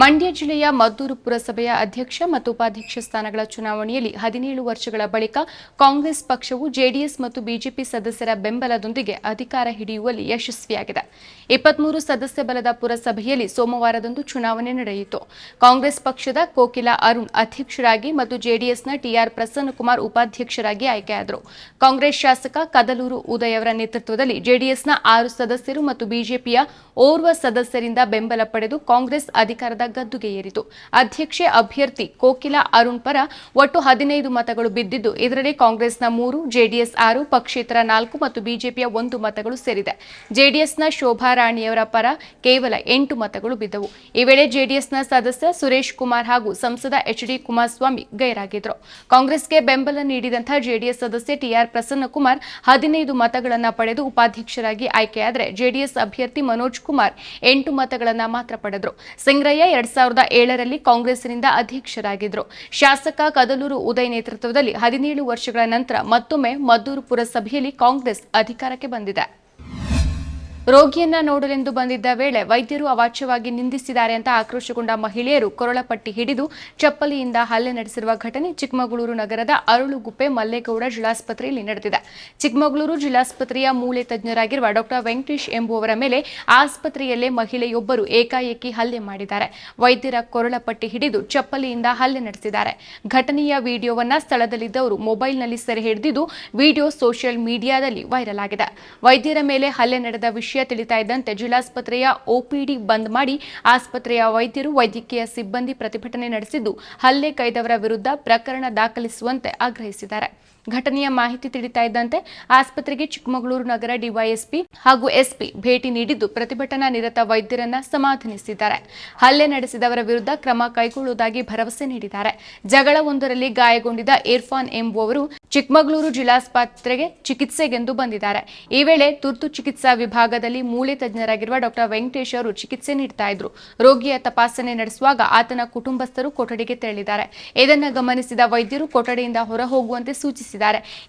ಮಂಡ್ಯ ಜಿಲ್ಲೆಯ ಮದ್ದೂರು ಪುರಸಭೆಯ ಅಧ್ಯಕ್ಷ ಮತ್ತು ಉಪಾಧ್ಯಕ್ಷ ಸ್ಥಾನಗಳ ಚುನಾವಣೆಯಲ್ಲಿ ಹದಿನೇಳು ವರ್ಷಗಳ ಬಳಿಕ ಕಾಂಗ್ರೆಸ್ ಪಕ್ಷವು ಜೆಡಿಎಸ್ ಮತ್ತು ಬಿಜೆಪಿ ಸದಸ್ಯರ ಬೆಂಬಲದೊಂದಿಗೆ ಅಧಿಕಾರ ಹಿಡಿಯುವಲ್ಲಿ ಯಶಸ್ವಿಯಾಗಿದೆ. ಇಪ್ಪತ್ಮೂರು ಸದಸ್ಯ ಬಲದ ಪುರಸಭೆಯಲ್ಲಿ ಸೋಮವಾರದಂದು ಚುನಾವಣೆ ನಡೆಯಿತು. ಕಾಂಗ್ರೆಸ್ ಪಕ್ಷದ ಕೋಕಿಲಾ ಅರುಣ್ ಅಧ್ಯಕ್ಷರಾಗಿ ಮತ್ತು ಜೆಡಿಎಸ್ನ ಟಿಆರ್ ಪ್ರಸನ್ನಕುಮಾರ್ ಉಪಾಧ್ಯಕ್ಷರಾಗಿ ಆಯ್ಕೆಯಾದರು. ಕಾಂಗ್ರೆಸ್ ಶಾಸಕ ಕದಲೂರು ಉದಯ್ ಅವರ ನೇತೃತ್ವದಲ್ಲಿ ಜೆಡಿಎಸ್ನ ಆರು ಸದಸ್ಯರು ಮತ್ತು ಬಿಜೆಪಿಯ ಓರ್ವ ಸದಸ್ಯರಿಂದ ಬೆಂಬಲ ಪಡೆದು ಕಾಂಗ್ರೆಸ್ ಅಧಿಕಾರದ ಗದ್ದುಗೆ ಏರಿತು. ಅಧ್ಯಕ್ಷೆ ಅಭ್ಯರ್ಥಿ ಕೋಕಿಲಾ ಅರುಣ್ ಪರ ಒಟ್ಟು ಹದಿನೈದು ಮತಗಳು ಬಿದ್ದಿದ್ದು, ಇದರಲ್ಲಿ ಕಾಂಗ್ರೆಸ್ನ ಮೂರು, ಜೆಡಿಎಸ್ ಆರು, ಪಕ್ಷೇತರ ನಾಲ್ಕು ಮತ್ತು ಬಿಜೆಪಿಯ ಒಂದು ಮತಗಳು ಸೇರಿದೆ. ಜೆಡಿಎಸ್ನ ಶೋಭಾ ರಾಣಿಯವರ ಪರ ಕೇವಲ ಎಂಟು ಮತಗಳು ಬಿದ್ದವು. ಈ ವೇಳೆ ಜೆಡಿಎಸ್ನ ಸದಸ್ಯ ಸುರೇಶ್ ಕುಮಾರ್ ಹಾಗೂ ಸಂಸದ ಎಚ್ ಡಿ ಕುಮಾರಸ್ವಾಮಿ ಗೈರಾಗಿದ್ದರು ಕಾಂಗ್ರೆಸ್ಗೆ ಬೆಂಬಲ ನೀಡಿದಂತಹ ಜೆಡಿಎಸ್ ಸದಸ್ಯ ಟಿಆರ್ ಪ್ರಸನ್ನಕುಮಾರ್ ಹದಿನೈದು ಮತಗಳನ್ನು ಪಡೆದು ಉಪಾಧ್ಯಕ್ಷರಾಗಿ ಆಯ್ಕೆಯಾದರೆ ಜೆಡಿಎಸ್ ಅಭ್ಯರ್ಥಿ ಮನೋಜ್ ಕುಮಾರ್ ಎಂಟು ಮತಗಳನ್ನು ಮಾತ್ರ ಪಡೆದರು. ಸಿಂಗ್ರಯ್ಯ ಎರಡ್ ಸಾವಿರದ ಏಳರಲ್ಲಿ ಕಾಂಗ್ರೆಸ್ನಿಂದ ಅಧ್ಯಕ್ಷರಾಗಿದ್ದರು ಶಾಸಕ ಕದಲೂರು ಉದಯ್ ನೇತೃತ್ವದಲ್ಲಿ ಹದಿನೇಳು ವರ್ಷಗಳ ನಂತರ ಮತ್ತೊಮ್ಮೆ ಮದ್ದೂರು ಪುರಸಭೆಯಲ್ಲಿ ಕಾಂಗ್ರೆಸ್ ಅಧಿಕಾರಕ್ಕೆ ಬಂದಿದೆ. ರೋಗಿಯನ್ನ ನೋಡಲೆಂದು ಬಂದಿದ್ದ ವೇಳೆ ವೈದ್ಯರು ಅವಾಚ್ಯವಾಗಿ ನಿಂದಿಸಿದ್ದಾರೆ ಅಂತ ಆಕ್ರೋಶಗೊಂಡ ಮಹಿಳೆಯರು ಕೊರಳಪಟ್ಟಿ ಹಿಡಿದು ಚಪ್ಪಲಿಯಿಂದ ಹಲ್ಲೆ ನಡೆಸಿರುವ ಘಟನೆ ಚಿಕ್ಕಮಗಳೂರು ನಗರದ ಅರಳುಗುಪ್ಪೆ ಮಲ್ಲೇಗೌಡ ಜಿಲ್ಲಾಸ್ಪತ್ರೆಯಲ್ಲಿ ನಡೆದಿದೆ. ಚಿಕ್ಕಮಗಳೂರು ಜಿಲ್ಲಾಸ್ಪತ್ರೆಯ ಮೂಲೆ ತಜ್ಞರಾಗಿರುವ ಡಾಕ್ಟರ್ ವೆಂಕಟೇಶ್ ಎಂಬುವರ ಮೇಲೆ ಆಸ್ಪತ್ರೆಯಲ್ಲೇ ಮಹಿಳೆಯೊಬ್ಬರು ಏಕಾಏಕಿ ಹಲ್ಲೆ ಮಾಡಿದ್ದಾರೆ. ವೈದ್ಯರ ಕೊರಳಪಟ್ಟಿ ಹಿಡಿದು ಚಪ್ಪಲಿಯಿಂದ ಹಲ್ಲೆ ನಡೆಸಿದ್ದಾರೆ. ಘಟನೆಯ ವಿಡಿಯೋವನ್ನ ಸ್ಥಳದಲ್ಲಿದ್ದವರು ಮೊಬೈಲ್ನಲ್ಲಿ ಸೆರೆ ಹಿಡಿದಿದ್ದು ವಿಡಿಯೋ ಸೋಷಿಯಲ್ ಮೀಡಿಯಾದಲ್ಲಿ ವೈರಲ್ ಆಗಿದೆ. ವೈದ್ಯರ ಮೇಲೆ ಹಲ್ಲೆ ನಡೆದ ವಿಷಯ ತಿಳಿತಾ ಇದ್ದಂತೆ ಜಿಲ್ಲಾಸ್ಪತ್ರೆಯ ಒಪಿಡಿ ಬಂದ್ ಮಾಡಿ ಆಸ್ಪತ್ರೆಯ ವೈದ್ಯರು, ವೈದ್ಯಕೀಯ ಸಿಬ್ಬಂದಿ ಪ್ರತಿಭಟನೆ ನಡೆಸಿದ್ದು, ಹಲ್ಲೆ ಕೈದವರ ವಿರುದ್ಧ ಪ್ರಕರಣ ದಾಖಲಿಸುವಂತೆ ಆಗ್ರಹಿಸಿದ್ದಾರೆ. ಘಟನೆಯ ಮಾಹಿತಿ ತಿಳಿತಾ ಇದ್ದಂತೆ ಆಸ್ಪತ್ರೆಗೆ ಚಿಕ್ಕಮಗಳೂರು ನಗರ ಡಿವೈಎಸ್ಪಿ ಹಾಗೂ ಎಸ್ಪಿ ಭೇಟಿ ನೀಡಿದ್ದು ಪ್ರತಿಭಟನಾ ನಿರತ ವೈದ್ಯರನ್ನ ಸಮಾಧಾನಿಸಿದ್ದಾರೆ. ಹಲ್ಲೆ ನಡೆಸಿದವರ ವಿರುದ್ಧ ಕ್ರಮ ಕೈಗೊಳ್ಳುವುದಾಗಿ ಭರವಸೆ ನೀಡಿದ್ದಾರೆ. ಜಗಳವೊಂದರಲ್ಲಿ ಗಾಯಗೊಂಡಿದ್ದ ಇರ್ಫಾನ್ ಎಂಬುವವರು ಚಿಕ್ಕಮಗಳೂರು ಜಿಲ್ಲಾಸ್ಪತ್ರೆಗೆ ಚಿಕಿತ್ಸೆಗೆಂದು ಬಂದಿದ್ದಾರೆ. ಈ ವೇಳೆ ತುರ್ತು ಚಿಕಿತ್ಸಾ ವಿಭಾಗದಲ್ಲಿ ಮೂಳೆ ತಜ್ಞರಾಗಿರುವ ಡಾಕ್ಟರ್ ವೆಂಕಟೇಶ್ ಅವರು ಚಿಕಿತ್ಸೆ ನೀಡ್ತಾ ಇದ್ರು. ರೋಗಿಯ ತಪಾಸಣೆ ನಡೆಸುವಾಗ ಆತನ ಕುಟುಂಬಸ್ಥರು ಕೊಠಡಿಗೆ ತೆರಳಿದ್ದಾರೆ. ಇದನ್ನು ಗಮನಿಸಿದ ವೈದ್ಯರು ಕೊಠಡಿಯಿಂದ ಹೊರ ಹೋಗುವಂತೆ ಸೂಚಿಸಿದ್ದಾರೆ.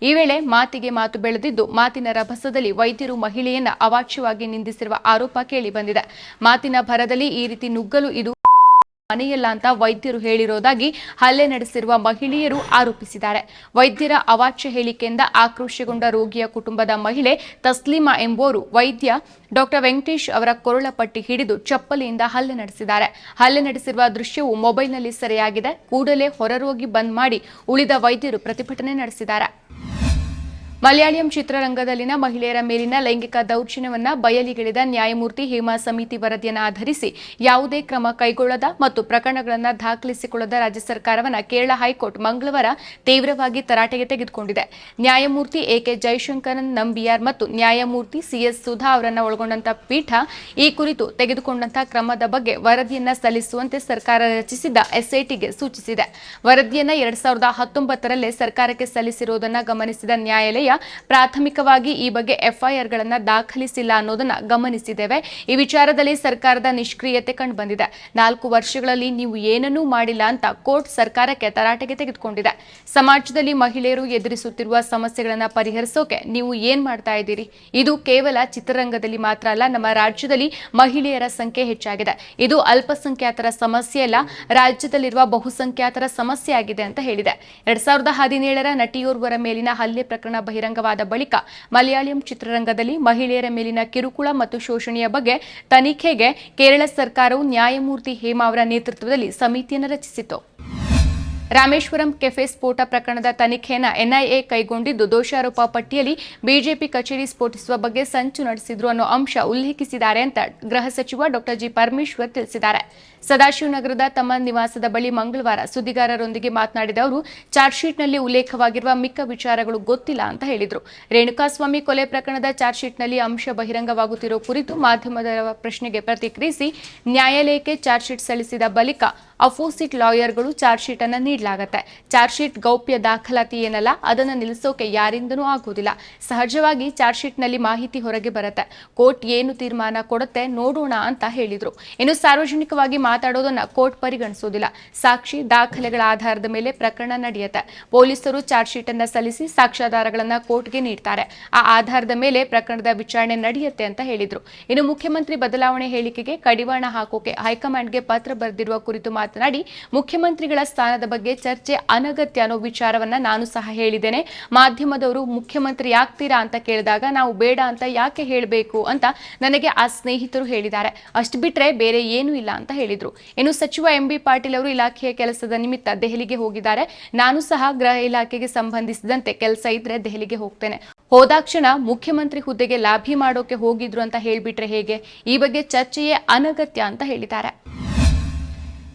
ಈ ವೇಳೆ ಮಾತಿಗೆ ಮಾತು ಬೆಳೆದಿದ್ದು ಮಾತಿನ ರಭಸದಲ್ಲಿ ವೈದ್ಯರು ಮಹಿಳೆಯನ್ನ ಅವಾಚ್ಯವಾಗಿ ನಿಂದಿಸಿರುವ ಆರೋಪ ಕೇಳಿ ಬಂದಿದೆ. ಮಾತಿನ ಭರದಲ್ಲಿ ಈ ರೀತಿ ನುಗ್ಗಲು ಇದು ಮನೆಯಲ್ಲ ಅಂತ ವೈದ್ಯರು ಹೇಳಿರೋದಾಗಿ ಹಲ್ಲೆ ನಡೆಸಿರುವ ಮಹಿಳೆಯರು ಆರೋಪಿಸಿದ್ದಾರೆ. ವೈದ್ಯರ ಅವಾಚ್ಯ ಹೇಳಿಕೆಯಿಂದ ಆಕ್ರೋಶಗೊಂಡ ರೋಗಿಯ ಕುಟುಂಬದ ಮಹಿಳೆ ತಸ್ಲೀಮಾ ಎಂಬುವರು ವೈದ್ಯ ಡಾಕ್ಟರ್ ವೆಂಕಟೇಶ್ ಅವರ ಕೊರಳ ಪಟ್ಟಿ ಹಿಡಿದು ಚಪ್ಪಲಿಯಿಂದ ಹಲ್ಲೆ ನಡೆಸಿದ್ದಾರೆ. ಹಲ್ಲೆ ನಡೆಸಿರುವ ದೃಶ್ಯವು ಮೊಬೈಲ್ನಲ್ಲಿ ಸೆರೆಯಾಗಿದೆ. ಕೂಡಲೇ ಹೊರರೋಗಿ ಬಂದ್ ಮಾಡಿ ಉಳಿದ ವೈದ್ಯರು ಪ್ರತಿಭಟನೆ ನಡೆಸಿದ್ದಾರೆ. ಮಲಯಾಳಿಯಂ ಚಿತ್ರರಂಗದಲ್ಲಿನ ಮಹಿಳೆಯರ ಮೇಲಿನ ಲೈಂಗಿಕ ದೌರ್ಜನ್ಯವನ್ನು ಬಯಲಿಗಿಳಿದ ನ್ಯಾಯಮೂರ್ತಿ ಹೇಮಾ ಸಮಿತಿ ವರದಿಯನ್ನು ಆಧರಿಸಿ ಯಾವುದೇ ಕ್ರಮ ಕೈಗೊಳ್ಳದ ಮತ್ತು ಪ್ರಕರಣಗಳನ್ನು ದಾಖಲಿಸಿಕೊಳ್ಳದ ರಾಜ್ಯ ಸರ್ಕಾರವನ್ನು ಕೇರಳ ಹೈಕೋರ್ಟ್ ಮಂಗಳವಾರ ತೀವ್ರವಾಗಿ ತರಾಟೆಗೆ ತೆಗೆದುಕೊಂಡಿದೆ. ನ್ಯಾಯಮೂರ್ತಿ ಎಕೆ ಜೈಶಂಕರನ್, ನಂಬಿಯಾರ್ ಮತ್ತು ನ್ಯಾಯಮೂರ್ತಿ ಸಿಎಸ್ ಸುಧಾ ಅವರನ್ನು ಒಳಗೊಂಡಂತಹ ಪೀಠ ಈ ಕುರಿತು ತೆಗೆದುಕೊಂಡಂತಹ ಕ್ರಮದ ಬಗ್ಗೆ ವರದಿಯನ್ನು ಸಲ್ಲಿಸುವಂತೆ ಸರ್ಕಾರ ರಚಿಸಿದ್ದ ಎಸ್ಐಟಿಗೆ ಸೂಚಿಸಿದೆ. ವರದಿಯನ್ನು ಎರಡ್ ಸಾವಿರದ ಹತ್ತೊಂಬತ್ತರಲ್ಲೇ ಸರ್ಕಾರಕ್ಕೆ ಸಲ್ಲಿಸಿರುವುದನ್ನು ಗಮನಿಸಿದ ನ್ಯಾಯಾಲಯ ಪ್ರಾಥಮಿಕವಾಗಿ ಈ ಬಗ್ಗೆ ಎಫ್ಐಆರ್ಗಳನ್ನು ದಾಖಲಿಸಿಲ್ಲ ಅನ್ನೋದನ್ನ ಗಮನಿಸಿದ್ದೇವೆ. ಈ ವಿಚಾರದಲ್ಲಿ ಸರ್ಕಾರದ ನಿಷ್ಕ್ರಿಯತೆ ಕಂಡುಬಂದಿದೆ ನಾಲ್ಕು ವರ್ಷಗಳಲ್ಲಿ ನೀವು ಏನನ್ನೂ ಮಾಡಿಲ್ಲ ಅಂತ ಕೋರ್ಟ್ ಸರ್ಕಾರಕ್ಕೆ ತರಾಟೆಗೆ ತೆಗೆದುಕೊಂಡಿದೆ. ಸಮಾಜದಲ್ಲಿ ಮಹಿಳೆಯರು ಎದುರಿಸುತ್ತಿರುವ ಸಮಸ್ಯೆಗಳನ್ನು ಪರಿಹರಿಸೋಕೆ ನೀವು ಏನ್ ಮಾಡ್ತಾ ಇದ್ದೀರಿ? ಇದು ಕೇವಲ ಚಿತ್ರರಂಗದಲ್ಲಿ ಮಾತ್ರ ಅಲ್ಲ, ನಮ್ಮ ರಾಜ್ಯದಲ್ಲಿ ಮಹಿಳೆಯರ ಸಂಖ್ಯೆ ಹೆಚ್ಚಾಗಿದೆ. ಇದು ಅಲ್ಪಸಂಖ್ಯಾತರ ಸಮಸ್ಯೆ ಅಲ್ಲ, ರಾಜ್ಯದಲ್ಲಿರುವ ಬಹುಸಂಖ್ಯಾತರ ಸಮಸ್ಯೆ ಆಗಿದೆ ಅಂತ ಹೇಳಿದೆ. ಎರಡ್ ಸಾವಿರದ ಹದಿನೇಳರ ನಟಿಯೋರ್ವರ ಮೇಲಿನ ಹಲ್ಲೆ ಪ್ರಕರಣ ಬಹಿರಂಗವಾದ ಬಳಿಕ ಮಲಯಾಳಂ ಚಿತ್ರರಂಗದಲ್ಲಿ ಮಹಿಳೆಯರ ಮೇಲಿನ ಕಿರುಕುಳ ಮತ್ತು ಶೋಷಣೆಯ ಬಗ್ಗೆ ತನಿಖೆಗೆ ಕೇರಳ ಸರ್ಕಾರವು ನ್ಯಾಯಮೂರ್ತಿ ಹೇಮಾ ಅವರ ನೇತೃತ್ವದಲ್ಲಿ ಸಮಿತಿಯನ್ನು ರಚಿಸಿತು ರಾಮೇಶ್ವರಂ ಕೆಫೆ ಸ್ಫೋಟ ಪ್ರಕರಣದ ತನಿಖೆಯನ್ನು ಎನ್ಐಎ ಕೈಗೊಂಡಿದ್ದು ದೋಷಾರೋಪ ಪಟ್ಟಿಯಲ್ಲಿ ಬಿಜೆಪಿ ಕಚೇರಿ ಸ್ಫೋಟಿಸುವ ಬಗ್ಗೆ ಸಂಚು ನಡೆಸಿದ್ರು ಅನ್ನೋ ಅಂಶ ಉಲ್ಲೇಖಿಸಿದ್ದಾರೆ ಅಂತ ಗೃಹ ಸಚಿವ ಡಾ ಜಿ ಪರಮೇಶ್ವರ್ ತಿಳಿಸಿದ್ದಾರೆ. ಸದಾಶಿವನಗರದ ತಮ್ಮ ನಿವಾಸದ ಬಳಿ ಮಂಗಳವಾರ ಸುದ್ದಿಗಾರರೊಂದಿಗೆ ಮಾತನಾಡಿದ ಅವರು ಚಾರ್ಜ್ಶೀಟ್ನಲ್ಲಿ ಉಲ್ಲೇಖವಾಗಿರುವ ಮಿಕ್ಕ ವಿಚಾರಗಳು ಗೊತ್ತಿಲ್ಲ ಅಂತ ಹೇಳಿದರು. ರೇಣುಕಾಸ್ವಾಮಿ ಕೊಲೆ ಪ್ರಕರಣದ ಚಾರ್ಜ್ಶೀಟ್ನಲ್ಲಿ ಅಂಶ ಬಹಿರಂಗವಾಗುತ್ತಿರೋ ಕುರಿತು ಮಾಧ್ಯಮದ ಪ್ರಶ್ನೆಗೆ ಪ್ರತಿಕ್ರಿಯಿಸಿ, ನ್ಯಾಯಾಲಯಕ್ಕೆ ಚಾರ್ಜ್ಶೀಟ್ ಸಲ್ಲಿಸಿದ ಬಳಿಕ ಅಪೋಸಿಟ್ ಲಾಯರ್ಗಳು ಚಾರ್ಜ್ಶೀಟ್ ಶೀಟ್ ಅನ್ನ ನೀಡಲಾಗುತ್ತೆ ಚಾರ್ಜ್ಶೀಟ್ ಗೌಪ್ಯ ದಾಖಲಾತಿ ಏನಲ್ಲ, ಅದನ್ನು ನಿಲ್ಲಿಸೋಕೆ ಯಾರಿಂದನೂ ಆಗೋದಿಲ್ಲ ಸಹಜವಾಗಿ ಚಾರ್ಜ್ಶೀಟ್ನಲ್ಲಿ ಶೀಟ್ನಲ್ಲಿ ಮಾಹಿತಿ ಹೊರಗೆ ಬರುತ್ತೆ. ಕೋರ್ಟ್ ಏನು ತೀರ್ಮಾನ ಕೊಡುತ್ತೆ ನೋಡೋಣ ಅಂತ ಹೇಳಿದರು. ಇನ್ನು ಸಾರ್ವಜನಿಕವಾಗಿ ಮಾತಾಡೋದನ್ನ ಕೋರ್ಟ್ ಪರಿಗಣಿಸೋದಿಲ್ಲ. ಸಾಕ್ಷಿ ದಾಖಲೆಗಳ ಆಧಾರದ ಮೇಲೆ ಪ್ರಕರಣ ನಡೆಯುತ್ತೆ. ಪೊಲೀಸರು ಚಾರ್ಜ್ ಶೀಟ್ ಅನ್ನ ಸಲ್ಲಿಸಿ ಸಾಕ್ಷ್ಯಾಧಾರಗಳನ್ನ ಕೋರ್ಟ್ಗೆ ನೀಡ್ತಾರೆ. ಆ ಆಧಾರದ ಮೇಲೆ ಪ್ರಕರಣದ ವಿಚಾರಣೆ ನಡೆಯುತ್ತೆ ಅಂತ ಹೇಳಿದ್ರು. ಇನ್ನು ಮುಖ್ಯಮಂತ್ರಿ ಬದಲಾವಣೆ ಹೇಳಿಕೆಗೆ ಕಡಿವಾಣ ಹಾಕೋಕೆ ಹೈಕಮಾಂಡ್ಗೆ ಪತ್ರ ಬರೆದಿರುವ ಕುರಿತು ಮಾತನಾಡಿ, ಮುಖ್ಯಮಂತ್ರಿಗಳ ಸ್ಥಾನದ ಬಗ್ಗೆ ಚರ್ಚೆ ಅನಗತ್ಯ ಅನ್ನೋ ವಿಚಾರವನ್ನ ನಾನು ಸಹ ಹೇಳಿದ್ದೇನೆ. ಮಾಧ್ಯಮದವರು ಮುಖ್ಯಮಂತ್ರಿ ಆಗ್ತೀರಾ ಅಂತ ಕೇಳಿದಾಗ ನಾವು ಬೇಡ ಅಂತ ಯಾಕೆ ಹೇಳಬೇಕು ಅಂತ ನನಗೆ ಆ ಸ್ನೇಹಿತರು ಹೇಳಿದ್ದಾರೆ. ಅಷ್ಟು ಬಿಟ್ರೆ ಬೇರೆ ಏನೂ ಇಲ್ಲ ಅಂತ ಹೇಳಿದ್ರು. ಇನ್ನು ಸಚಿವ ಎಂಬಿ ಪಾಟೀಲ್ ಅವರು ಇಲಾಖೆಯ ಕೆಲಸದ ನಿಮಿತ್ತ ದೆಹಲಿಗೆ ಹೋಗಿದ್ದಾರೆ. ನಾನು ಸಹ ಗೃಹ ಇಲಾಖೆಗೆ ಸಂಬಂಧಿಸಿದಂತೆ ಕೆಲಸ ಇದ್ರೆ ದೆಹಲಿಗೆ ಹೋಗ್ತೇನೆ. ಹೋದಾಕ್ಷಣ ಮುಖ್ಯಮಂತ್ರಿ ಹುದ್ದೆಗೆ ಲಾಭಿ ಮಾಡೋಕೆ ಹೋಗಿದ್ರು ಅಂತ ಹೇಳ್ಬಿಟ್ರೆ ಹೇಗೆ? ಈ ಬಗ್ಗೆ ಚರ್ಚೆಯೇ ಅನಗತ್ಯ ಅಂತ ಹೇಳಿದ್ದಾರೆ.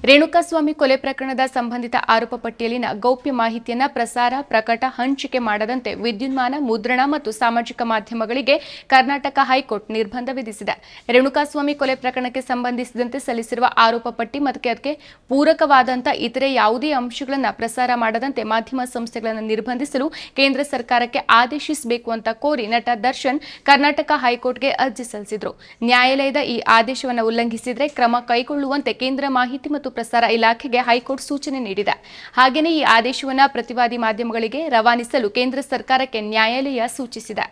ರೇಣುಕಾಸ್ವಾಮಿ ಕೊಲೆ ಪ್ರಕರಣದ ಸಂಬಂಧಿತ ಆರೋಪ ಪಟ್ಟಿಯಲ್ಲಿನ ಗೌಪ್ಯ ಮಾಹಿತಿಯನ್ನು ಪ್ರಸಾರ, ಪ್ರಕಟ, ಹಂಚಿಕೆ ಮಾಡದಂತೆ ವಿದ್ಯುನ್ಮಾನ, ಮುದ್ರಣ ಮತ್ತು ಸಾಮಾಜಿಕ ಮಾಧ್ಯಮಗಳಿಗೆ ಕರ್ನಾಟಕ ಹೈಕೋರ್ಟ್ ನಿರ್ಬಂಧ ವಿಧಿಸಿದೆ. ರೇಣುಕಾಸ್ವಾಮಿ ಕೊಲೆ ಪ್ರಕರಣಕ್ಕೆ ಸಂಬಂಧಿಸಿದಂತೆ ಸಲ್ಲಿಸಿರುವ ಆರೋಪ ಪಟ್ಟಿ ಮತ್ತು ಅದಕ್ಕೆ ಪೂರಕವಾದಂಥ ಇತರೆ ಯಾವುದೇ ಅಂಶಗಳನ್ನು ಪ್ರಸಾರ ಮಾಡದಂತೆ ಮಾಧ್ಯಮ ಸಂಸ್ಥೆಗಳನ್ನು ನಿರ್ಬಂಧಿಸಲು ಕೇಂದ್ರ ಸರ್ಕಾರಕ್ಕೆ ಆದೇಶಿಸಬೇಕು ಅಂತ ಕೋರಿ ನಟ ದರ್ಶನ್ ಕರ್ನಾಟಕ ಹೈಕೋರ್ಟ್ಗೆ ಅರ್ಜಿ ಸಲ್ಲಿಸಿದರು. ನ್ಯಾಯಾಲಯದ ಈ ಆದೇಶವನ್ನು ಉಲ್ಲಂಘಿಸಿದರೆ ಕ್ರಮ ಕೈಗೊಳ್ಳುವಂತೆ ಕೇಂದ್ರ ಮಾಹಿತಿ ಮತ್ತು ಪ್ರಸಾರ ಇಲಾಖೆಗೆ ಹೈಕೋರ್ಟ್ ಸೂಚನೆ ನೀಡಿದೆ. ಹಾಗೆಯೇ ಈ ಆದೇಶವನ್ನು ಪ್ರತಿವಾದಿ ಮಾಧ್ಯಮಗಳಿಗೆ ರವಾನಿಸಲು ಕೇಂದ್ರ ಸರ್ಕಾರಕ್ಕೆ ನ್ಯಾಯಾಲಯ ಸೂಚಿಸಿದೆ.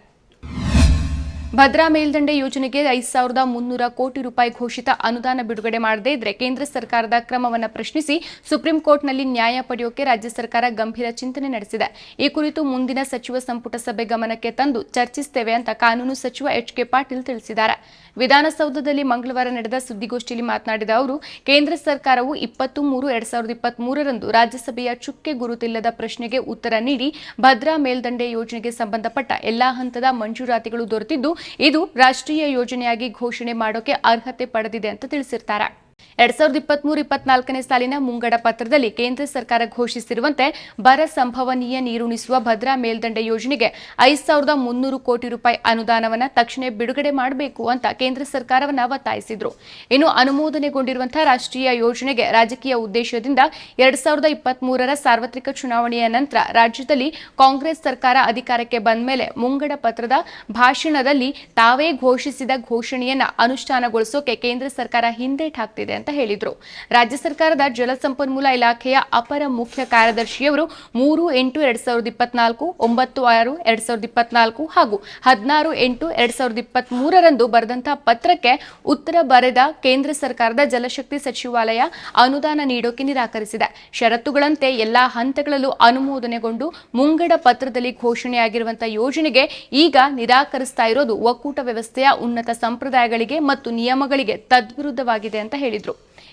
ಭದ್ರಾ ಮೇಲ್ದಂಡೆ ಯೋಜನೆಗೆ ಐದು ಸಾವಿರದ ಮುನ್ನೂರ ಕೋಟಿ ರೂಪಾಯಿ ಘೋಷಿತ ಅನುದಾನ ಬಿಡುಗಡೆ ಮಾಡದೇ ಇದ್ರೆ ಕೇಂದ್ರ ಸರ್ಕಾರದ ಕ್ರಮವನ್ನು ಪ್ರಶ್ನಿಸಿ ಸುಪ್ರೀಂ ಕೋರ್ಟ್ನಲ್ಲಿ ನ್ಯಾಯ ಪಡೆಯೋಕೆ ರಾಜ್ಯ ಸರ್ಕಾರ ಗಂಭೀರ ಚಿಂತನೆ ನಡೆಸಿದೆ. ಈ ಕುರಿತು ಮುಂದಿನ ಸಚಿವ ಸಂಪುಟ ಸಭೆ ಗಮನಕ್ಕೆ ತಂದು ಚರ್ಚಿಸುತ್ತೇವೆ ಅಂತ ಕಾನೂನು ಸಚಿವ ಎಚ್ ಕೆ ಪಾಟೀಲ್ ತಿಳಿಸಿದ್ದಾರೆ. ವಿಧಾನಸೌಧದಲ್ಲಿ ಮಂಗಳವಾರ ನಡೆದ ಸುದ್ದಿಗೋಷ್ಠಿಯಲ್ಲಿ ಮಾತನಾಡಿದ ಅವರು, ಕೇಂದ್ರ ಸರ್ಕಾರವು ಇಪ್ಪತ್ತು ಮೂರು ಎರಡ್ ಸಾವಿರದ ಇಪ್ಪತ್ತ್ ಮೂರರಂದು ರಾಜ್ಯಸಭೆಯ ಚುಕ್ಕೆ ಗುರುತಿಲ್ಲದ ಪ್ರಶ್ನೆಗೆ ಉತ್ತರ ನೀಡಿ ಭದ್ರಾ ಮೇಲ್ದಂಡೆ ಯೋಜನೆಗೆ ಸಂಬಂಧಪಟ್ಟ ಎಲ್ಲಾ ಹಂತದ ಮಂಜೂರಾತಿಗಳು ದೊರೆತಿದ್ದು, ಇದು ರಾಷ್ಟ್ರೀಯ ಯೋಜನೆಯಾಗಿ ಘೋಷಣೆ ಮಾಡೋಕೆ ಅರ್ಹತೆ ಪಡೆದಿದೆ ಅಂತ ತಿಳಿಸಿರ್ತಾರೆ. ಎರಡ್ ಸಾವಿರದ ಇಪ್ಪತ್ಮೂರು ಇಪ್ಪತ್ನಾಲ್ಕನೇ ಸಾಲಿನ ಮುಂಗಡ ಪತ್ರದಲ್ಲಿ ಕೇಂದ್ರ ಸರ್ಕಾರ ಘೋಷಿಸಿರುವಂತೆ ಬರ ಸಂಭವನೀಯ ನೀರುಣಿಸುವ ಭದ್ರಾ ಮೇಲ್ದಂಡ ಯೋಜನೆಗೆ ಐದು ಸಾವಿರದ ಮುನ್ನೂರು ಕೋಟಿ ರೂಪಾಯಿ ಅನುದಾನವನ್ನ ತಕ್ಷಣ ಬಿಡುಗಡೆ ಮಾಡಬೇಕು ಅಂತ ಕೇಂದ್ರ ಸರ್ಕಾರವನ್ನ ಒತ್ತಾಯಿಸಿದ್ರು. ಇನ್ನು ಅನುಮೋದನೆಗೊಂಡಿರುವಂತಹ ರಾಷ್ಟ್ರೀಯ ಯೋಜನೆಗೆ ರಾಜಕೀಯ ಉದ್ದೇಶದಿಂದ ಎರಡ್ ಸಾವಿರದ ಇಪ್ಪತ್ಮೂರರ ಸಾರ್ವತ್ರಿಕ ಚುನಾವಣೆಯ ನಂತರ ರಾಜ್ಯದಲ್ಲಿ ಕಾಂಗ್ರೆಸ್ ಸರ್ಕಾರ ಅಧಿಕಾರಕ್ಕೆ ಬಂದ ಮೇಲೆ ಮುಂಗಡ ಪತ್ರದ ಭಾಷಣದಲ್ಲಿ ತಾವೇ ಘೋಷಿಸಿದ ಘೋಷಣೆಯನ್ನು ಅನುಷ್ಠಾನಗೊಳಿಸೋಕೆ ಕೇಂದ್ರ ಸರ್ಕಾರ ಹಿಂದೇಟ್ ಹಾಕ್ತಿದೆ. ಅಂತ ಹೇಳಿದ್ರು. ರಾಜ್ಯ ಸರ್ಕಾರದ ಜಲಸಂಪನ್ಮೂಲ ಇಲಾಖೆಯ ಅಪರ ಮುಖ್ಯ ಕಾರ್ಯದರ್ಶಿಯವರು ಮೂರು ಎಂಟು ಎರಡ್ ಸಾವಿರದ ಇಪ್ಪತ್ನಾಲ್ಕು, ಒಂಬತ್ತು ಆರು ಎರಡ್ ಸಾವಿರದ ಇಪ್ಪತ್ನಾಲ್ಕು ಹಾಗೂ ಹದಿನಾರು ಎಂಟು ಎರಡ್ ಸಾವಿರದ ಇಪ್ಪತ್ತ್ ಮೂರರಂದು ಬರೆದಂತಹ ಪತ್ರಕ್ಕೆ ಉತ್ತರ ಬರೆದ ಕೇಂದ್ರ ಸರ್ಕಾರದ ಜಲಶಕ್ತಿ ಸಚಿವಾಲಯ ಅನುದಾನ ನೀಡೋಕೆ ನಿರಾಕರಿಸಿದೆ. ಷರತ್ತುಗಳಂತೆ ಎಲ್ಲಾ ಹಂತಗಳಲ್ಲೂ ಅನುಮೋದನೆಗೊಂಡು ಮುಂಗಡ ಪತ್ರದಲ್ಲಿ ಘೋಷಣೆಯಾಗಿರುವಂತಹ ಯೋಜನೆಗೆ ಈಗ ನಿರಾಕರಿಸ್ತಾ ಇರೋದು ಒಕ್ಕೂಟ ವ್ಯವಸ್ಥೆಯ ಉನ್ನತ ಸಂಪ್ರದಾಯಗಳಿಗೆ ಮತ್ತು ನಿಯಮಗಳಿಗೆ ತದ್ವಿರುದ್ಧವಾಗಿದೆ ಅಂತ ಹೇಳಿದ್ರು.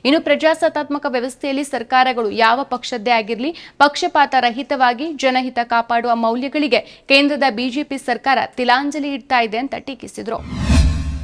ಇನ್ನು ಪ್ರಜಾಸತ್ತಾತ್ಮಕ ವ್ಯವಸ್ಥೆಯಲ್ಲಿ ಸರ್ಕಾರಗಳು ಯಾವ ಪಕ್ಷದ್ದೇ ಆಗಿರಲಿ, ಪಕ್ಷಪಾತ ರಹಿತವಾಗಿ ಜನಹಿತ ಕಾಪಾಡುವ ಮೌಲ್ಯಗಳಿಗೆ ಕೇಂದ್ರದ ಬಿಜೆಪಿ ಸರ್ಕಾರ ತಿಲಾಂಜಲಿ ಇಡ್ತಾ ಇದೆ ಅಂತ ಟೀಕಿಸಿದ್ರು.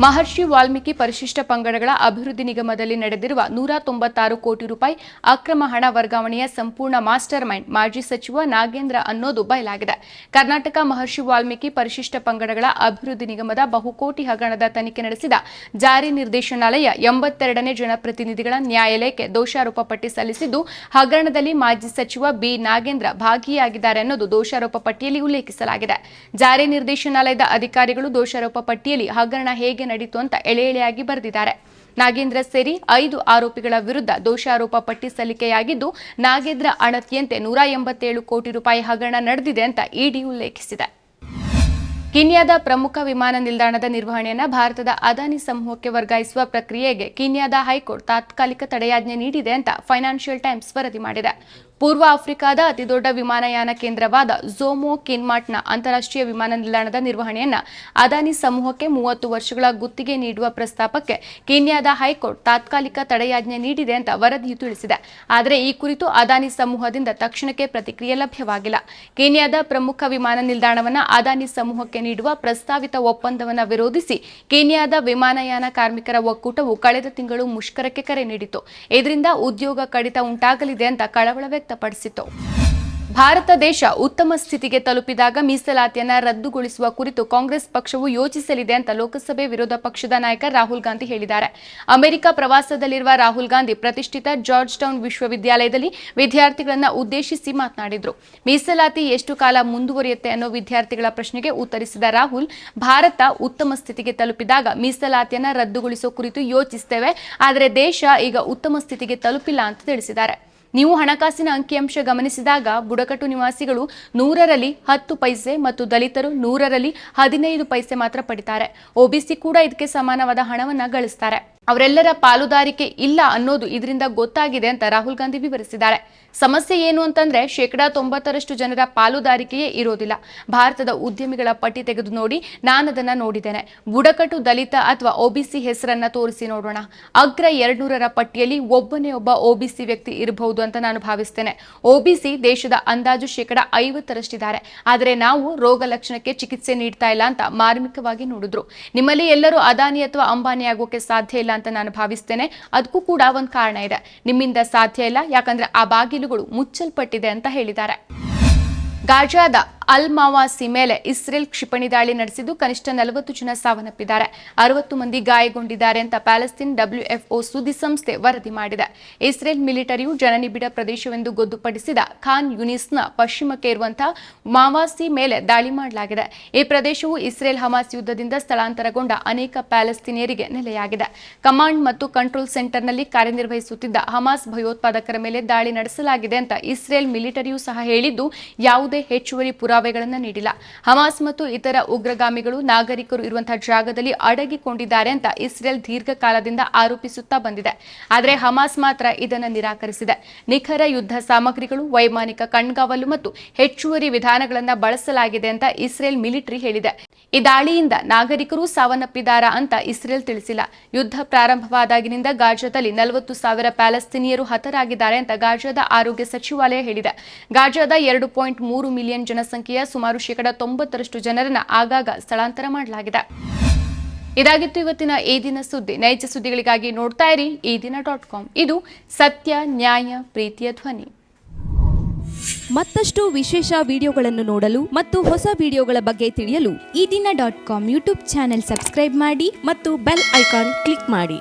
ಮಹರ್ಷಿ ವಾಲ್ಮೀಕಿ ಪರಿಶಿಷ್ಟ ಪಂಗಡಗಳ ಅಭಿವೃದ್ಧಿ ನಿಗಮದಲ್ಲಿ ನಡೆದಿರುವ ನೂರ ತೊಂಬತ್ತಾರು ಕೋಟಿ ರೂಪಾಯಿ ಅಕ್ರಮ ಹಣ ವರ್ಗಾವಣೆಯ ಸಂಪೂರ್ಣ ಮಾಸ್ಟರ್ ಮೈಂಡ್ ಮಾಜಿ ಸಚಿವ ನಾಗೇಂದ್ರ ಅನ್ನೋದು ಬಯಲಾಗಿದೆ. ಕರ್ನಾಟಕ ಮಹರ್ಷಿ ವಾಲ್ಮೀಕಿ ಪರಿಶಿಷ್ಟ ಪಂಗಡಗಳ ಅಭಿವೃದ್ಧಿ ನಿಗಮದ ಬಹುಕೋಟಿ ಹಗರಣದ ತನಿಖೆ ನಡೆಸಿದ ಜಾರಿ ನಿರ್ದೇಶನಾಲಯ ಎಂಬತ್ತೆರಡನೇ ಜನಪ್ರತಿನಿಧಿಗಳ ನ್ಯಾಯಾಲಯಕ್ಕೆ ದೋಷಾರೋಪ ಪಟ್ಟಿ ಸಲ್ಲಿಸಿದ್ದು, ಹಗರಣದಲ್ಲಿ ಮಾಜಿ ಸಚಿವ ಬಿ ನಾಗೇಂದ್ರ ಭಾಗಿಯಾಗಿದ್ದಾರೆ ಅನ್ನೋದು ದೋಷಾರೋಪ ಪಟ್ಟಿಯಲ್ಲಿ ಉಲ್ಲೇಖಿಸಲಾಗಿದೆ. ಜಾರಿ ನಿರ್ದೇಶನಾಲಯದ ಅಧಿಕಾರಿಗಳು ದೋಷಾರೋಪ ಪಟ್ಟಿಯಲ್ಲಿ ಹಗರಣ ಹೇಗೆ ನಡೀತು ಅಂತ ಎಳೆ ಎಳೆಯಾಗಿ ಬರೆದಿದ್ದಾರೆ. ನಾಗೇಂದ್ರ ಸೇರಿ ಐದು ಆರೋಪಿಗಳ ವಿರುದ್ಧ ದೋಷಾರೋಪ ಪಟ್ಟಿ ಸಲ್ಲಿಕೆಯಾಗಿದ್ದು ನಾಗೇಂದ್ರ ಅಣತಿಯಂತೆ ನೂರ ಎಂಬತ್ತೇಳು ಕೋಟಿ ರೂಪಾಯಿ ಹಗರಣ ನಡೆದಿದೆ ಅಂತ ಇಡಿ ಉಲ್ಲೇಖಿಸಿದೆ ಕೀನ್ಯಾದ ಪ್ರಮುಖ ವಿಮಾನ ನಿಲ್ದಾಣದ ನಿರ್ವಹಣೆಯನ್ನ ಭಾರತದ ಅದಾನಿ ಸಮೂಹಕ್ಕೆ ವರ್ಗಾಯಿಸುವ ಪ್ರಕ್ರಿಯೆಗೆ ಕೀನ್ಯಾದ ಹೈಕೋರ್ಟ್ ತಾತ್ಕಾಲಿಕ ತಡೆಯಾಜ್ಞೆ ನೀಡಿದೆ ಅಂತ ಫೈನಾನ್ಷಿಯಲ್ ಟೈಮ್ಸ್ ವರದಿ ಮಾಡಿದೆ. ಪೂರ್ವ ಆಫ್ರಿಕಾದ ಅತಿದೊಡ್ಡ ವಿಮಾನಯಾನ ಕೇಂದ್ರವಾದ ಝೋಮೋ ಕಿನ್ಮಾಟ್ನ ಅಂತಾರಾಷ್ಟ್ರೀಯ ವಿಮಾನ ನಿಲ್ದಾಣದ ನಿರ್ವಹಣೆಯನ್ನ ಅದಾನಿ ಸಮೂಹಕ್ಕೆ ಮೂವತ್ತು ವರ್ಷಗಳ ಗುತ್ತಿಗೆ ನೀಡುವ ಪ್ರಸ್ತಾಪಕ್ಕೆ ಕೀನ್ಯಾದ ಹೈಕೋರ್ಟ್ ತಾತ್ಕಾಲಿಕ ತಡೆಯಾಜ್ಞೆ ನೀಡಿದೆ ಅಂತ ವರದಿಯು ತಿಳಿಸಿದೆ. ಆದರೆ ಈ ಕುರಿತು ಅದಾನಿ ಸಮೂಹದಿಂದ ತಕ್ಷಣಕ್ಕೆ ಪ್ರತಿಕ್ರಿಯೆ ಲಭ್ಯವಾಗಿಲ್ಲ. ಕೀನ್ಯಾದ ಪ್ರಮುಖ ವಿಮಾನ ನಿಲ್ದಾಣವನ್ನ ಅದಾನಿ ಸಮೂಹಕ್ಕೆ ನೀಡುವ ಪ್ರಸ್ತಾವಿತ ಒಪ್ಪಂದವನ್ನು ವಿರೋಧಿಸಿ ಕೀನ್ಯಾದ ವಿಮಾನಯಾನ ಕಾರ್ಮಿಕರ ಒಕ್ಕೂಟವು ಕಳೆದ ತಿಂಗಳು ಮುಷ್ಕರಕ್ಕೆ ಕರೆ ನೀಡಿತು ಇದರಿಂದ ಉದ್ಯೋಗ ಕಡಿತ ಉಂಟಾಗಲಿದೆ ಅಂತ ಕಳವಳ ವ್ಯಕ್ತಪಡಿಸಿತು. ಭಾರತ ದೇಶ ಉತ್ತಮ ಸ್ಥಿತಿಗೆ ತಲುಪಿದಾಗ ಮೀಸಲಾತಿಯನ್ನು ರದ್ದುಗೊಳಿಸುವ ಕುರಿತು ಕಾಂಗ್ರೆಸ್ ಪಕ್ಷವು ಯೋಚಿಸಲಿದೆ ಅಂತ ಲೋಕಸಭೆ ವಿರೋಧ ಪಕ್ಷದ ನಾಯಕ ರಾಹುಲ್ ಗಾಂಧಿ ಹೇಳಿದ್ದಾರೆ. ಅಮೆರಿಕ ಪ್ರವಾಸದಲ್ಲಿರುವ ರಾಹುಲ್ ಗಾಂಧಿ ಪ್ರತಿಷ್ಠಿತ ಜಾರ್ಜ್ ಟೌನ್ ವಿಶ್ವವಿದ್ಯಾಲಯದಲ್ಲಿ ವಿದ್ಯಾರ್ಥಿಗಳನ್ನು ಉದ್ದೇಶಿಸಿ ಮಾತನಾಡಿದರು. ಮೀಸಲಾತಿ ಎಷ್ಟು ಕಾಲ ಮುಂದುವರಿಯುತ್ತೆ ಅನ್ನೋ ವಿದ್ಯಾರ್ಥಿಗಳ ಪ್ರಶ್ನೆಗೆ ಉತ್ತರಿಸಿದ ರಾಹುಲ್, ಭಾರತ ಉತ್ತಮ ಸ್ಥಿತಿಗೆ ತಲುಪಿದಾಗ ಮೀಸಲಾತಿಯನ್ನು ರದ್ದುಗೊಳಿಸುವ ಕುರಿತು ಯೋಚಿಸ್ತೇವೆ, ಆದರೆ ದೇಶ ಈಗ ಉತ್ತಮ ಸ್ಥಿತಿಗೆ ತಲುಪಿಲ್ಲ ಅಂತ ತಿಳಿಸಿದ್ದಾರೆ. ನೀವು ಹಣಕಾಸಿನ ಅಂಕಿಅಂಶ ಗಮನಿಸಿದಾಗ ಬುಡಕಟ್ಟು ನಿವಾಸಿಗಳು ನೂರರಲ್ಲಿ ಹತ್ತು ಪೈಸೆ ಮತ್ತು ದಲಿತರು ನೂರರಲ್ಲಿ ಹದಿನೈದು ಪೈಸೆ ಮಾತ್ರ ಪಡಿತಾರೆ. ಒಬಿಸಿ ಕೂಡ ಇದಕ್ಕೆ ಸಮಾನವಾದ ಹಣವನ್ನ ಗಳಿಸ್ತಾರೆ. ಅವರೆಲ್ಲರ ಪಾಲುದಾರಿಕೆ ಇಲ್ಲ ಅನ್ನೋದು ಇದರಿಂದ ಗೊತ್ತಾಗಿದೆ ಅಂತ ರಾಹುಲ್ ಗಾಂಧಿ ವಿವರಿಸಿದ್ದಾರೆ. ಸಮಸ್ಯೆ ಏನು ಅಂತಂದ್ರೆ ಶೇಕಡಾ ತೊಂಬತ್ತರಷ್ಟು ಜನರ ಪಾಲುದಾರಿಕೆಯೇ ಇರೋದಿಲ್ಲ. ಭಾರತದ ಉದ್ಯಮಿಗಳ ಪಟ್ಟಿ ತೆಗೆದು ನೋಡಿ ನಾನದನ್ನ ನೋಡಿದ್ದೇನೆ. ಬುಡಕಟ್ಟು ದಲಿತ ಅಥವಾ ಒಬಿಸಿ ಹೆಸರನ್ನ ತೋರಿಸಿ ನೋಡೋಣ. ಅಗ್ರ ಎರಡ್ನೂರರ ಪಟ್ಟಿಯಲ್ಲಿ ಒಬ್ಬನೇ ಒಬ್ಬ ಒಬಿಸಿ ವ್ಯಕ್ತಿ ಇರಬಹುದು ಅಂತ ನಾನು ಭಾವಿಸ್ತೇನೆ. ಒಬಿಸಿ ದೇಶದ ಅಂದಾಜು ಶೇಕಡ ಐವತ್ತರಷ್ಟಿದ್ದಾರೆ. ಆದರೆ ನಾವು ರೋಗ ಲಕ್ಷಣಕ್ಕೆ ಚಿಕಿತ್ಸೆ ನೀಡ್ತಾ ಇಲ್ಲ ಅಂತ ಮಾರ್ಮಿಕವಾಗಿ ನೋಡಿದ್ರು. ನಿಮ್ಮಲ್ಲಿ ಎಲ್ಲರೂ ಅದಾನಿ ಅಥವಾ ಅಂಬಾನಿ ಆಗೋಕೆ ಸಾಧ್ಯ ಇಲ್ಲ ಅಂತ ನಾನು ಭಾವಿಸ್ತೇನೆ. ಅದಕ್ಕೂ ಕೂಡ ಒಂದು ಕಾರಣ ಇದೆ. ನಿಮ್ಮಿಂದ ಸಾಧ್ಯ ಇಲ್ಲ. ಯಾಕಂದ್ರೆ ಆ ಬಾಗಿಲುಗಳು ಮುಚ್ಚಲ್ಪಟ್ಟಿದೆ ಅಂತ ಹೇಳಿದ್ದಾರೆ. ಗಾಜಾದ ಅಲ್ ಮಾವಾಸಿ ಮೇಲೆ ಇಸ್ರೇಲ್ ಕ್ಷಿಪಣಿ ದಾಳಿ ನಡೆಸಿದ್ದು ಕನಿಷ್ಠ ನಲವತ್ತು ಜನ ಸಾವನ್ನಪ್ಪಿದ್ದಾರೆ. ಅರವತ್ತು ಮಂದಿ ಗಾಯಗೊಂಡಿದ್ದಾರೆ ಅಂತ ಪ್ಯಾಲೆಸ್ತೀನ್ ಡಬ್ಲ್ಯೂಎಫ್ಒ ಸುದ್ದಿ ಸಂಸ್ಥೆ ವರದಿ ಮಾಡಿದೆ. ಇಸ್ರೇಲ್ ಮಿಲಿಟರಿಯು ಜನನಿಬಿಡ ಪ್ರದೇಶವೆಂದು ಗೊತ್ತುಪಡಿಸಿದ ಖಾನ್ ಯುನಿಸ್ನ ಪಶ್ಚಿಮಕ್ಕೆ ಇರುವಂತಹ ಮಾವಾಸಿ ಮೇಲೆ ದಾಳಿ ಮಾಡಲಾಗಿದೆ. ಈ ಪ್ರದೇಶವು ಇಸ್ರೇಲ್ ಹಮಾಸ್ ಯುದ್ಧದಿಂದ ಸ್ಥಳಾಂತರಗೊಂಡ ಅನೇಕ ಪ್ಯಾಲೆಸ್ತೀನಿಯರಿಗೆ ನೆಲೆಯಾಗಿದೆ. ಕಮಾಂಡ್ ಮತ್ತು ಕಂಟ್ರೋಲ್ ಸೆಂಟರ್ನಲ್ಲಿ ಕಾರ್ಯನಿರ್ವಹಿಸುತ್ತಿದ್ದ ಹಮಾಸ್ ಭಯೋತ್ಪಾದಕರ ಮೇಲೆ ದಾಳಿ ನಡೆಸಲಾಗಿದೆ ಅಂತ ಇಸ್ರೇಲ್ ಮಿಲಿಟರಿಯೂ ಸಹ ಹೇಳಿದ್ದು, ಯಾವುದೇ ಹೆಚ್ಚುವರಿ ಪುರಾವೆಗಳನ್ನು ನೀಡಿಲ್ಲ. ಹಮಾಸ್ ಮತ್ತು ಇತರ ಉಗ್ರಗಾಮಿಗಳು, ನಾಗರಿಕರು ಇರುವಂತಹ ಜಾಗದಲ್ಲಿ ಅಡಗಿಕೊಂಡಿದ್ದಾರೆ ಅಂತ ಇಸ್ರೇಲ್ ದೀರ್ಘಕಾಲದಿಂದ ಆರೋಪಿಸುತ್ತಾ ಬಂದಿದೆ. ಆದರೆ ಹಮಾಸ್ ಮಾತ್ರ ಇದನ್ನು ನಿರಾಕರಿಸಿದೆ. ನಿಖರ ಯುದ್ಧ ಸಾಮಗ್ರಿಗಳು, ವೈಮಾನಿಕ ಕಣ್ಗಾವಲು ಮತ್ತು ಹೆಚ್ಚುವರಿ ವಿಧಾನಗಳನ್ನು ಬಳಸಲಾಗಿದೆ ಅಂತ ಇಸ್ರೇಲ್ ಮಿಲಿಟರಿ ಹೇಳಿದೆ. ಈ ದಾಳಿಯಿಂದ ನಾಗರಿಕರು ಸಾವನ್ನಪ್ಪಿದ್ದಾರಾ ಅಂತ ಇಸ್ರೇಲ್ ತಿಳಿಸಿಲ್ಲ. ಯುದ್ಧ ಪ್ರಾರಂಭವಾದಾಗಿನಿಂದ ಗಾಜಾದಲ್ಲಿ ನಲವತ್ತು ಸಾವಿರ ಪ್ಯಾಲೆಸ್ತೀನಿಯರು ಹತರಾಗಿದ್ದಾರೆ ಅಂತ ಗಾಜಾದ ಆರೋಗ್ಯ ಸಚಿವಾಲಯ ಹೇಳಿದೆ. ಗಾಜಾದ ಎರಡು ಪಾಯಿಂಟ್ ಮೂರು ಮಿಲಿಯನ್ ಜನಸಂಖ್ಯೆಯ ಸುಮಾರು ಶೇಕಡ ತೊಂಬತ್ತರಷ್ಟು ಜನರನ್ನು ಆಗಾಗ ಸ್ಥಳಾಂತರ ಮಾಡಲಾಗಿದೆ. ಇದಾಗಿತ್ತು ಇವತ್ತಿನ ಈ ದಿನ ಸುದ್ದಿ. ನೈಜ ಸುದ್ದಿಗಳಿಗಾಗಿ ನೋಡ್ತಾ ಇರಿ ಈ ದಿನ ಡಾಟ್ ಕಾಮ್. ಇದು ಸತ್ಯ, ನ್ಯಾಯ, ಪ್ರೀತಿಯ ಧ್ವನಿ. ಮತ್ತಷ್ಟು ವಿಶೇಷ ವಿಡಿಯೋಗಳನ್ನು ನೋಡಲು ಮತ್ತು ಹೊಸ ವಿಡಿಯೋಗಳ ಬಗ್ಗೆ ತಿಳಿಯಲು Eedina dot com YouTube channel subscribe ಮಾಡಿ ಮತ್ತು ಬೆಲ್ ಐಕಾನ್ ಕ್ಲಿಕ್ ಮಾಡಿ.